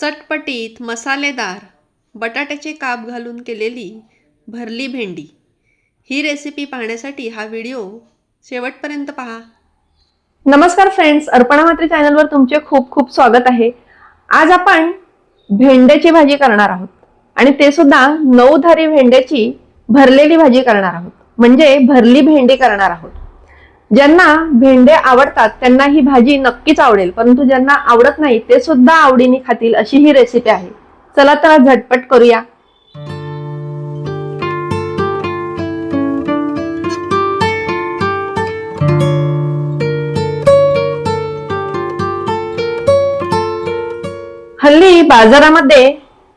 चटपटीत मसालेदार बटाट्याचे काप घालून केलेली भरली भेंडी. ही रेसिपी पाहण्यासाठी हा व्हिडिओ शेवटपर्यंत पहा. नमस्कार फ्रेंड्स अर्पणा मात्री चॅनलवर तुमचे खूप खूप स्वागत आहे. आज आपण भेंड्याची भाजी करणार आहोत आणि ते सुद्धा नऊधारी भेंड्याची भरलेली भाजी करणार आहोत. म्हणजे भरली भेंडी करणार आहोत. ज्यांना भेंडे आवडतात त्यांना ही भाजी नक्कीच आवडेल. परंतु ज्यांना आवडत नाही ते सुद्धा आवडीने खातील अशी ही रेसिपी आहे. चला तर झटपट करूया. हल्ली बाजारामध्ये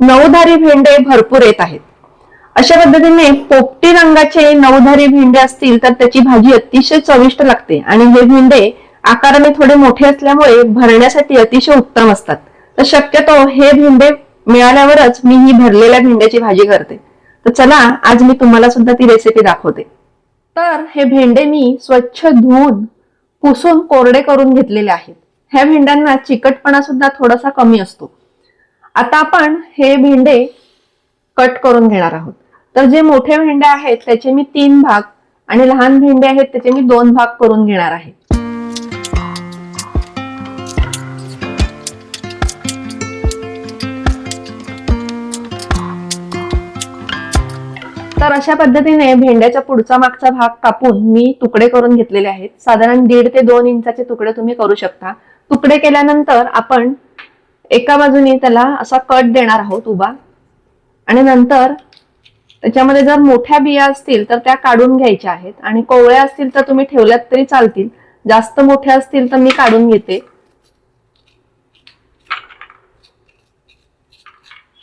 नऊधारी भेंडे भरपूर येत आहेत. अशा पद्धतीने पोपटी रंगाचे नऊधारी भेंडे असतील तर त्याची भाजी अतिशय चविष्ट लागते. आणि हे भेंडे आकाराने थोडे मोठे असल्यामुळे भरण्यासाठी अतिशय उत्तम असतात. तर शक्यतो हे भेंडे मिळाल्यावरच मी ही भरलेल्या भेंड्याची भाजी करते. तर चला आज मी तुम्हाला सुद्धा ती रेसिपी दाखवते. तर हे भेंडे मी स्वच्छ धुवून पुसून कोरडे करून घेतलेले आहेत. ह्या भेंड्यांना चिकटपणा सुद्धा थोडासा कमी असतो. आता आपण हे भेंडे कट करून घेणार आहोत. तर जे मोठे भेंडे आहेत त्याचे मी तीन भाग आणि लहान भेंडे आहेत त्याचे मी दोन भाग करून घेणार आहे. तर अशा पद्धतीने भेंड्याच्या पुढचा मागचा भाग कापून मी तुकडे करून घेतलेले आहेत. साधारण दीड ते दोन इंचाचे तुकडे तुम्ही करू शकता. तुकडे केल्यानंतर आपण एका बाजूने त्याला असा कट देणार आहोत उभा. आणि नंतर त्याच्यामध्ये जर मोठ्या बिया असतील तर त्या काढून घ्यायच्या आहेत. आणि कोवळ्या असतील तर तुम्ही ठेवल्यात तरी चालतील. जास्त मोठ्या असतील तर मी काढून घेते.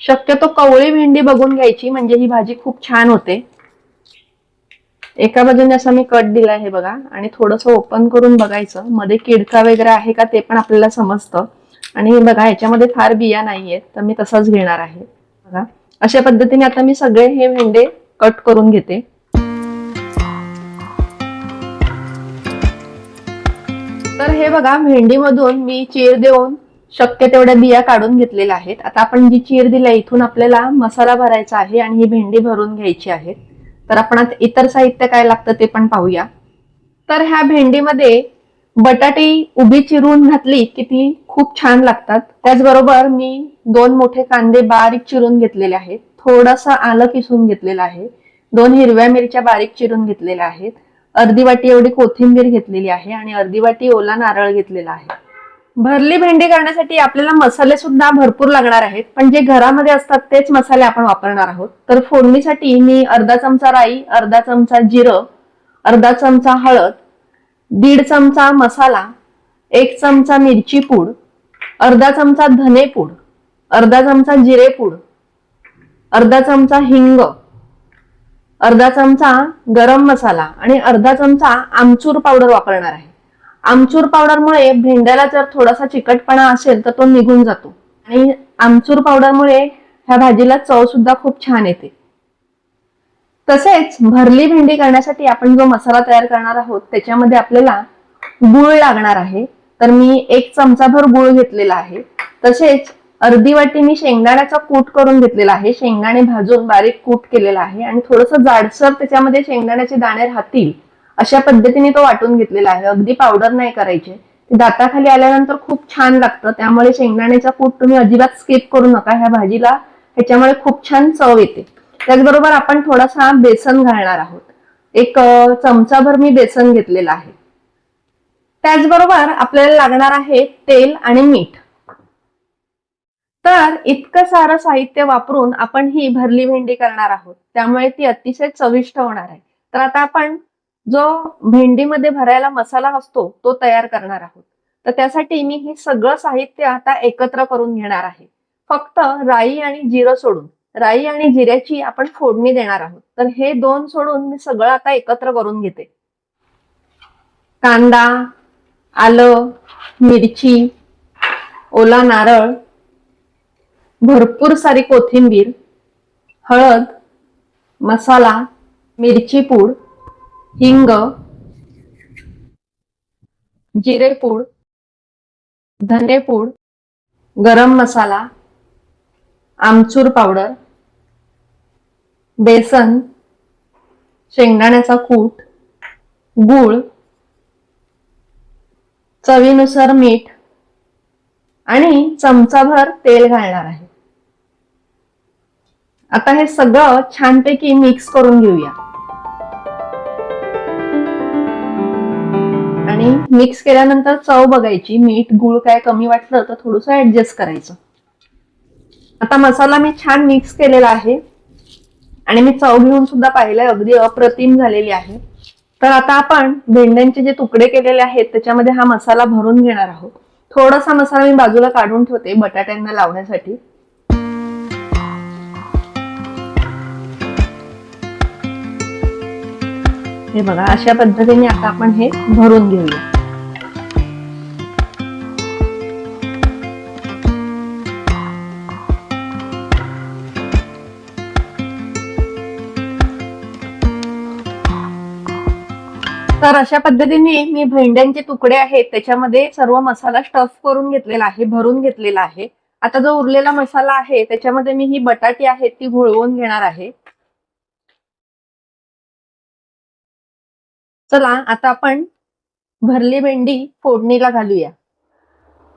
शक्यतो कवळी भेंडी बघून घ्यायची म्हणजे ही भाजी खूप छान होते. एका बाजूने असा मी कट दिला आहे बघा. आणि थोडस ओपन करून बघायचं. मध्ये किडका वगैरे आहे का ते पण आपल्याला समजतं. आणि बघा ह्याच्यामध्ये फार बिया नाहीयेत तर मी तसंच घेणार आहे. बघा. अशा पद्धतीने आता मी सगळे हे भेंडे कट करून घेते. तर हे बघा भेंडीमधून मी चीर देऊन शक्य तेवढ्या बिया काढून घेतलेल्या आहेत. आता आपण जी चीर दिल्या इथून आपल्याला मसाला भरायचा आहे आणि ही भेंडी भरून घ्यायची आहे. तर आपण आता इतर साहित्य काय लागतं ते पण पाहूया. तर ह्या भेंडीमध्ये बटाटे उभी चिरून घातली की ती खूप छान लागतात. त्याचबरोबर मी दोन मोठे कांदे बारीक चिरून घेतलेले आहेत. थोडासा आलं किसून घेतलेलं आहे. दोन हिरव्या मिरच्या बारीक चिरून घेतलेल्या आहेत. अर्धी वाटी एवढी कोथिंबीर घेतलेली आहे आणि अर्धी वाटी ओला नारळ घेतलेला आहे. भरली भेंडी करण्यासाठी आपल्याला मसाले सुद्धा भरपूर लागणार आहेत. पण जे घरामध्ये असतात तेच मसाले आपण वापरणार आहोत. तर फोडणीसाठी मी अर्धा चमचा राई अर्धा चमचा जिरं अर्धा चमचा हळद दीड चमचा मसाला एक चमचा मिरची पूड अर्धा चमचा धनेपूड अर्धा चमचा जिरेपूड अर्धा चमचा हिंग अर्धा चमचा गरम मसाला आणि अर्धा चमचा आमचूर पावडर वापरणार आहे. आमचूर पावडरमुळे भेंड्याला जर थोडासा चिकटपणा असेल तर तो निघून जातो. आणि आमचूर पावडरमुळे ह्या भाजीला चव सुद्धा खूप छान येते. तसेच भरली भेंडी करण्यासाठी आपण जो मसाला तयार करणार आहोत त्याच्यामध्ये आपल्याला गुळ लागणार आहे. तर मी एक चमचाभर गुळ घेतलेला आहे. तसेच अर्धी वाटी मी शेंगदाण्याचा कूट करून घेतलेला आहे. शेंगदाणे भाजून बारीक कूट केलेला आहे आणि थोडस जाडसर त्याच्यामध्ये शेंगदाण्याचे दाणे राहतील अशा पद्धतीने तो वाटून घेतलेला आहे. अगदी पावडर नाही करायचे. दाताखाली आल्यानंतर खूप छान लागतं. त्यामुळे शेंगदाण्याचा कूट तुम्ही अजिबात स्किप करू नका. ह्या भाजीला ह्याच्यामुळे खूप छान चव येते. त्याचबरोबर आपण थोडासा बेसन घालणार आहोत. एक चमचाभर मी बेसन घेतलेलं आहे. त्याचबरोबर आपल्याला लागणार आहे तेल आणि मीठ. तर इतकं सारं साहित्य वापरून आपण ही भरली भेंडी करणार आहोत. त्यामुळे ती अतिशय चविष्ट होणार आहे. तर आता आपण जो भेंडीमध्ये भरायला मसाला असतो तो तयार करणार आहोत. तर त्यासाठी मी हे सगळं साहित्य आता एकत्र करून घेणार आहे. फक्त राई आणि जिरं सोडून. राई आणि जिऱ्याची आपण फोडणी देणार आहोत. तर हे दोन सोडून मी सगळं आता एकत्र करून घेते. कांदा आलं मिरची ओला नारळ भरपूर सारी कोथिंबीर हळद मसाला मिरची पूड हिंग जिरेपूड धनेपूड गरम मसाला आमचूर पावडर बेसन शेंगदाण्याचा कूट गूळ चवीनुसार मीठ आणि चमचाभर तेल घालणार आहे. आता हे सगळं छानपैकी मिक्स करून घेऊया. आणि मिक्स केल्यानंतर चव बघायची मीठ गुळ काय कमी वाटलं तर थोडस ऍडजस्ट करायचं. आता मसाला मी छान मिक्स केलेला आहे. आणि मी चव घेऊन सुद्धा पाहिलंय अगदी अप्रतिम झालेली आहे. तर आता आपण भेंड्यांचे जे तुकडे केलेले आहेत त्याच्यामध्ये हा मसाला भरून घेणार आहोत. थोडासा मसाला मी बाजूला काढून ठेवते बटाट्यांना लावण्यासाठी. हे बघा अशा पद्धतीने आता आपण हे भरून घेऊया. तर अशा पद्धतीने मी भेंड्यांचे तुकडे आहेत त्याच्यामध्ये सर्व मसाला स्टफ करून घेतलेला आहे भरून घेतलेला आहे. आता जो उरलेला मसाला आहे त्याच्यामध्ये मी ही बटाटी आहे ती घोळवून घेणार आहे. चला आता आपण भरली भेंडी फोडणीला घालूया.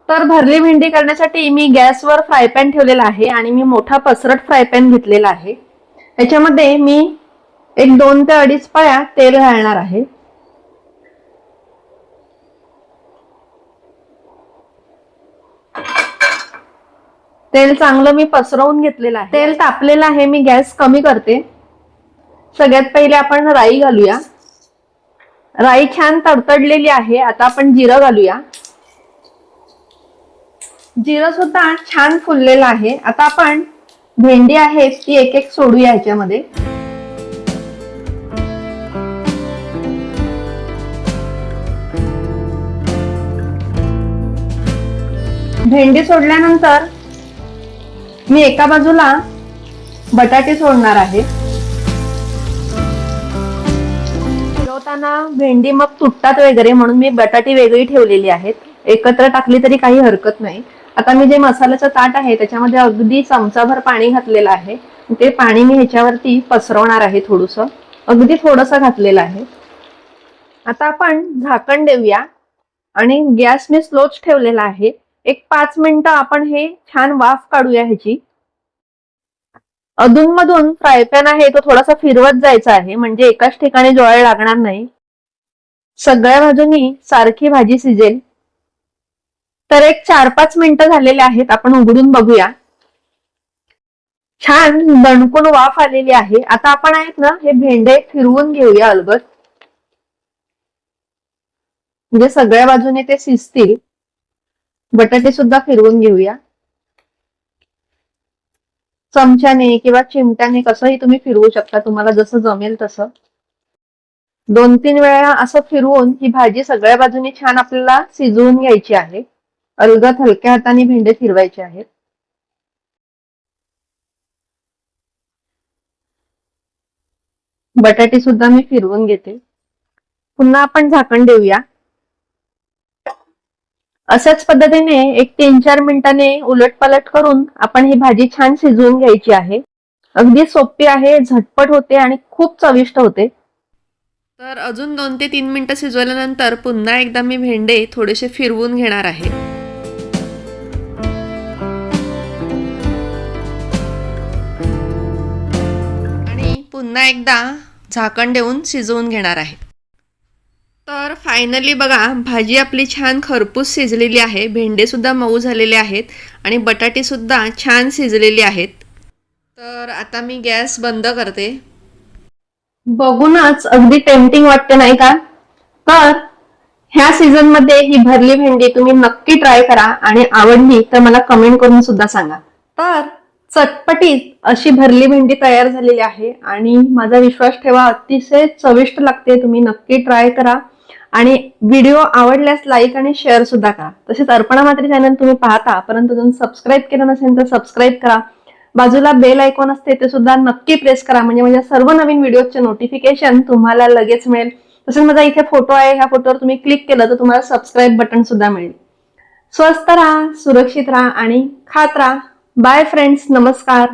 तर भरली भेंडी करण्यासाठी मी गॅसवर फ्राय पॅन ठेवलेला आहे आणि मी मोठा पसरट फ्राय पॅन घेतलेला आहे. त्याच्यामध्ये मी एक दोन ते अडीच पाया तेल घालणार आहे. तेल चांगलं मी पसरवून घेतलेलं आहे. तेल तापलेलं आहे मी गॅस कमी करते. सगळ्यात पहिले आपण राई घालूया. राई छान तडतडलेली आहे आता आपण जिरं घालूया. जिरं सुद्धा छान फुललेलं आहे. आता आपण भेंडी आहे ती एक एक सोडूया ह्याच्यामध्ये भेंडी सोडल्यानंतर मी एका बाजूला बटाटे सोडणार आहे. फिरवताना भेंडी मग तुटतात वगैरे म्हणून मी बटाटे वेगळी ठेवलेली आहेत. एकत्र टाकली तरी काही हरकत नाही. आता मी जे मसाल्याचं ताट आहे त्याच्यामध्ये अगदी चमचाभर पाणी घातलेलं आहे. ते पाणी मी ह्याच्यावरती पसरवणार आहे थोडस. अगदी थोडस घातलेलं आहे. आता आपण झाकण देऊया. आणि गॅस मी स्लोच ठेवलेला आहे. एक पाच मिनिटं आपण हे छान वाफ काढूया ह्याची. अधूनमधून फ्राय पॅन आहे तो थोडासा फिरवत जायचा आहे म्हणजे एकाच ठिकाणी ज्वाळ लागणार नाही. सगळ्या बाजूनी सारखी भाजी शिजेल. तर एक चार पाच मिनिटं झालेले आहेत आपण उघडून बघूया. छान दणकून वाफ आलेली आहे. आता आपण आहेत ना हे भेंडे फिरवून घेऊया अलगत म्हणजे सगळ्या बाजूने ते शिजतील. बटाटे सुद्धा फिरवून घेऊया. चमच्याने किंवा चिमट्याने कसंही तुम्ही फिरवू शकता तुम्हाला जसं जमेल तसं. दोन तीन वेळा असं फिरवून ही भाजी सगळ्या बाजूनी छान आपल्याला शिजवून घ्यायची आहे. अलगत हलक्या हाताने भेंडे फिरवायचे आहेत. बटाटे सुद्धा मी फिरवून घेते. पुन्हा आपण झाकण देऊया. अशाच पद्धतीने एक तीन चार मिनिटाने उलट पलट करून आपण ही भाजी छान शिजवून घ्यायची आहे. अगदी सोपी आहे झटपट होते आणि खूप चविष्ट होते. तर अजून दोन ते तीन मिनिटं शिजवल्यानंतर पुन्हा एकदा मी भेंडे थोडेसे फिरवून घेणार आहे. आणि पुन्हा एकदा झाकण देऊन शिजवून घेणार आहे. तर फायनली बघा भाजी आपली छान खरपूस शिजलेली आहे भेंडेसुद्धा मऊ झालेले आहेत आणि बटाटेसुद्धा छान शिजलेली आहेत. तर आता मी गॅस बंद करते. बघूनच अगदी टेम्पटिंग वाटते नाही का? तर ह्या सीझनमध्ये ही भरली भेंडी तुम्ही नक्की ट्राय करा आणि आवडली तर मला कमेंट करून सुद्धा सांगा. तर चटपटीत अशी भरली भेंडी तयार झालेली आहे आणि माझा विश्वास ठेवा अतिशय चविष्ट लागते तुम्ही नक्की ट्राय करा. आणि व्हिडिओ आवडल्यास लाईक आणि शेअर सुद्धा करा. तसेच अर्पणा मात्री चॅनल तुम्ही पाहता परंतु तुम्ही सबस्क्राईब केलं नसेल तर सबस्क्राईब करा. बाजूला बेल आयकॉन असते ते सुद्धा नक्की प्रेस करा. म्हणजे माझ्या सर्व नवीन व्हिडिओचे नोटिफिकेशन तुम्हाला लगेच मिळेल. तसेच माझा इथे फोटो आहे ह्या फोटोवर तुम्ही क्लिक केलं तर तुम्हाला सबस्क्राईब बटन सुद्धा मिळेल. स्वस्त राहा सुरक्षित राहा आणि खात राहा. बाय फ्रेंड्स नमस्कार.